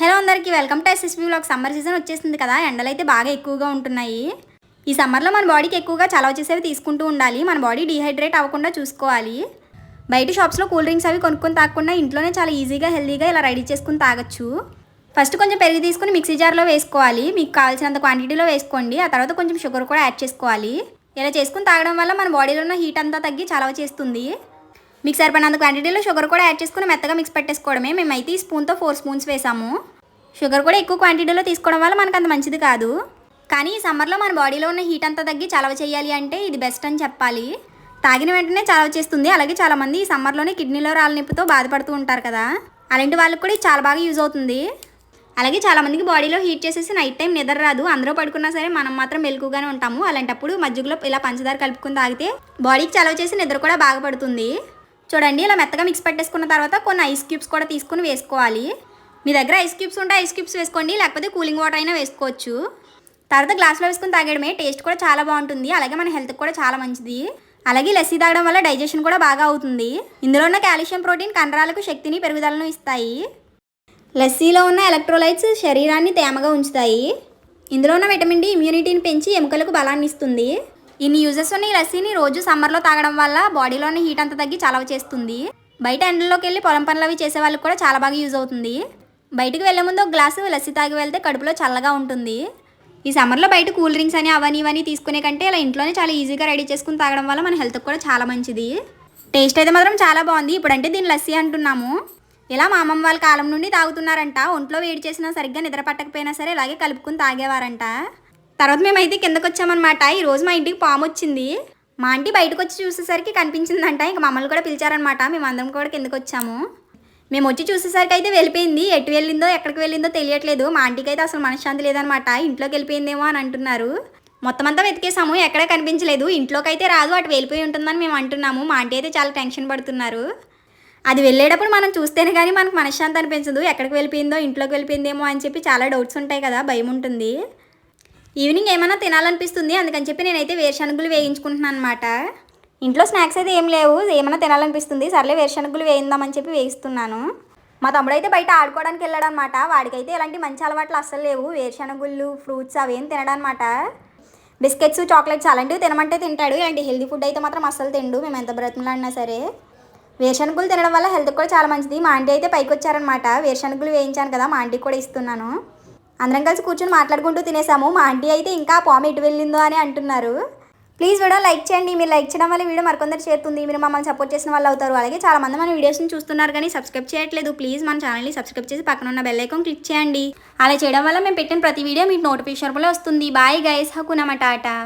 Hello అందరికీ welcome to SSB blog summer season వచ్చేసింది కదా ఎండలు అయితే బాగా ఎక్కువగా ఉంటున్నాయి. ఈ సమ్మర్లో మన బాడీకి ఎక్కువగా చలవ చేసేవి తీసుకుంటూ ఉండాలి. మన బాడీ డీహైడ్రేట్ అవ్వకుండా చూసుకోవాలి. బయట షాప్స్లో కూల్ డ్రింక్స్ అవి కొనుక్కొని తాగకుండా ఇంట్లోనే చాలా ఈజీగా హెల్తీగా ఇలా రెడీ చేసుకుని తాగొచ్చు. ఫస్ట్ కొంచెం పెరుగు తీసుకుని మిక్సీ జార్లో వేసుకోవాలి. మీకు కావాల్సినంత క్వాంటిటీలో వేసుకోండి. ఆ తర్వాత కొంచెం షుగర్ కూడా యాడ్ చేసుకోవాలి. ఇలా చేసుకుని తాగడం వల్ల మన బాడీలో ఉన్న హీట్ అంతా తగ్గి చలవ చేస్తుంది. మీకు సరిపడినంత క్వాంటిటీలో షుగర్ కూడా యాడ్ చేసుకుని మెత్తగా మిక్స్ పెట్టేసుకోవడమే. మేమైతే ఈ స్పూన్తో ఫోర్ స్పూన్స్ వేసాము. షుగర్ కూడా ఎక్కువ క్వాంటిటీలో తీసుకోవడం వల్ల మనకు అంత మంచిది కాదు. కానీ ఈ సమ్మర్లో మన బాడీలో ఉన్న హీట్ అంతా తగ్గి చలవ చేయాలి అంటే ఇది బెస్ట్ అని చెప్పాలి. తాగిన వెంటనే చలవ చేస్తుంది. అలాగే చాలామంది ఈ సమ్మర్లోనే కిడ్నీలో రాళ్ళ నొప్పితో బాధపడుతూ ఉంటారు కదా. అలాంటి వాళ్ళకి కూడా ఇది చాలా బాగా యూజ్ అవుతుంది. అలాగే చాలామందికి బాడీలో హీట్ చేసేసి నైట్ టైం నిద్ర రాదు. అందరూ పడుకున్నా సరే మనం మాత్రం మెలకుగానే ఉంటాము. అలాంటప్పుడు మజ్జిగలో ఇలా పంచదార కలుపుకుని తాగితే బాడీకి చలవ చేసి నిద్ర కూడా బాగా పడుతుంది. చూడండి ఇలా మెత్తగా మిక్స్ పెట్టేసుకున్న తర్వాత కొన్ని ఐస్ క్యూబ్స్ కూడా తీసుకుని వేసుకోవాలి. మీ దగ్గర ఐస్ క్యూబ్స్ ఉంటే ఐస్ క్యూబ్స్ వేసుకోండి లేకపోతే కూలింగ్ వాటర్ అయినా వేసుకోవచ్చు. తర్వాత గ్లాస్లో వేసుకుని తాగడమే టేస్ట్ కూడా చాలా బాగుంటుంది. అలాగే మన హెల్త్కి కూడా చాలా మంచిది. అలాగే లస్సీ తాగడం వల్ల డైజెషన్ కూడా బాగా అవుతుంది. ఇందులో ఉన్న కాల్షియం ప్రోటీన్ కండరాలకు శక్తిని పెరుగుదలను ఇస్తాయి. లస్సీలో ఉన్న ఎలక్ట్రోలైట్స్ శరీరాన్ని తేమగా ఉంచుతాయి. ఇందులో ఉన్న విటమిన్ డి ఇమ్యూనిటీని పెంచి ఎముకలకు బలాన్ని ఇస్తుంది. ఇన్ని యూజెస్ ఉన్న ఈ లస్సీని రోజు సమ్మర్లో తాగడం వల్ల బాడీలో ఉన్న హీట్ అంతా తగ్గి చలవ చేస్తుంది. బయట ఎండల్లోకి వెళ్ళి పొలం పనులు అవి చేసే వాళ్ళకి కూడా చాలా బాగా యూజ్ అవుతుంది. బయటకు వెళ్ళే ముందు ఒక గ్లాసు లస్సీ తాగి వెళ్తే కడుపులో చల్లగా ఉంటుంది. ఈ సమ్మర్లో బయట కూల్ డ్రింక్స్ అని అవని ఇవన్నీ తీసుకునే కంటే ఇలా ఇంట్లోనే చాలా ఈజీగా రెడీ చేసుకుని తాగడం వల్ల మన హెల్త్కి కూడా చాలా మంచిది. టేస్ట్ అయితే మాత్రం చాలా బాగుంది. ఇప్పుడంటే దీని లస్సీ అంటున్నాము. ఇలా మా అమ్మమ్మ వాళ్ళ కాలం నుండి తాగుతున్నారంట. ఒంట్లో వేడి చేసినా సరిగ్గా నిద్ర పట్టకపోయినా సరే ఇలాగే కలుపుకుని తాగేవారంట. తర్వాత మేమైతే కిందకు వచ్చామన్నమాట. ఈరోజు మా ఇంటికి పాము వచ్చింది. మా ఆంటీ బయటకు వచ్చి చూసేసరికి కనిపించిందంట. ఇంకా మమ్మల్ని కూడా పిలిచారనమాట మేమందరం కూడా కిందకు వచ్చాము. మేము వచ్చి చూసేసరికి అయితే వెళ్ళిపోయింది. ఎటు వెళ్ళిందో ఎక్కడికి వెళ్ళిందో తెలియట్లేదు. మా ఆంటీకి అయితే అసలు మనశ్శాంతి లేదనమాట ఇంట్లోకి వెళ్ళిపోయిందేమో అని అంటున్నారు. మొత్తం అంతా వెతికేసాము ఎక్కడ కనిపించలేదు. ఇంట్లోకి అయితే రాదు. అటు వెళ్ళిపోయి ఉంటుందని మేము అంటున్నాము. మా ఆంటీ అయితే చాలా టెన్షన్ పడుతున్నారు. అది వెళ్ళేటప్పుడు మనం చూస్తేనే కానీ మనకు మనశ్శాంతి అనిపించదు. ఎక్కడికి వెళ్ళిపోయిందో ఇంట్లోకి వెళ్ళిపోయిందేమో అని చెప్పి చాలా డౌట్స్ ఉంటాయి కదా. భయం ఉంటుంది. ఈవినింగ్ ఏమైనా తినాలనిపిస్తుంది? అందుకని చెప్పి నేనైతే వేరుశనగులు వేయించుకుంటున్నాను అనమాట ఇంట్లో స్నాక్స్ అయితే ఏం లేవు. ఏమైనా తినాలనిపిస్తుంది? సర్లే వేరుశనగులు వేయిందామని చెప్పి వేయిస్తున్నాను. మా తమ్ముడు అయితే బయట ఆడుకోవడానికి వెళ్ళాడు అనమాట వాడికైతే ఎలాంటి మంచి అలవాట్లు అస్సలు లేవు. వేరుశనగుళ్ళు ఫ్రూట్స్ అవేం తినడనమాట బిస్కెట్స్ చాక్లెట్స్ అలాంటివి తినమంటే తింటాడు. ఇలాంటి హెల్తీ ఫుడ్ అయితే మాత్రం అస్సలు తిండు. మేము ఎంత బ్రతిమలాడినా సరే. వేరుశనగులు తినడం వల్ల హెల్త్ కూడా చాలా మంచిది. మా ఆంటీ అయితే పైకి వచ్చారనమాట వేరుశనగులు వేయించాను కదా మా ఆంటీకి కూడా ఇస్తున్నాను. అందరం కలిసి కూర్చొని మాట్లాడుకుంటూ తినేసాము. మా ఆంటీ అయితే ఇంకా పాము ఎటు వెళ్ళిందో అని అంటున్నారు. ప్లీజ్ వీడియో లైక్ చేయండి. మీరు లైక్ చేయడం వల్ల వీడియో మరికొందరు చేరుతుంది. మీరు మమ్మల్ని సపోర్ట్ చేసిన వాళ్ళు అవుతారు. అలాగే చాలా మంది మన వీడియోస్ని చూస్తున్నారు కానీ సబ్స్క్రైబ్ చేయట్లేదు. ప్లీజ్ మన ఛానల్ని సబ్స్క్రైబ్ చేసి పక్కన ఉన్న బెల్ ఐకాన్ క్లిక్ చేయండి. అలా చేయడం వల్ల మేము పెట్టిన ప్రతి వీడియో మీకు నోటిఫికేషన్ వస్తుంది. బాయ్ గైస్ హకునమ టాటా.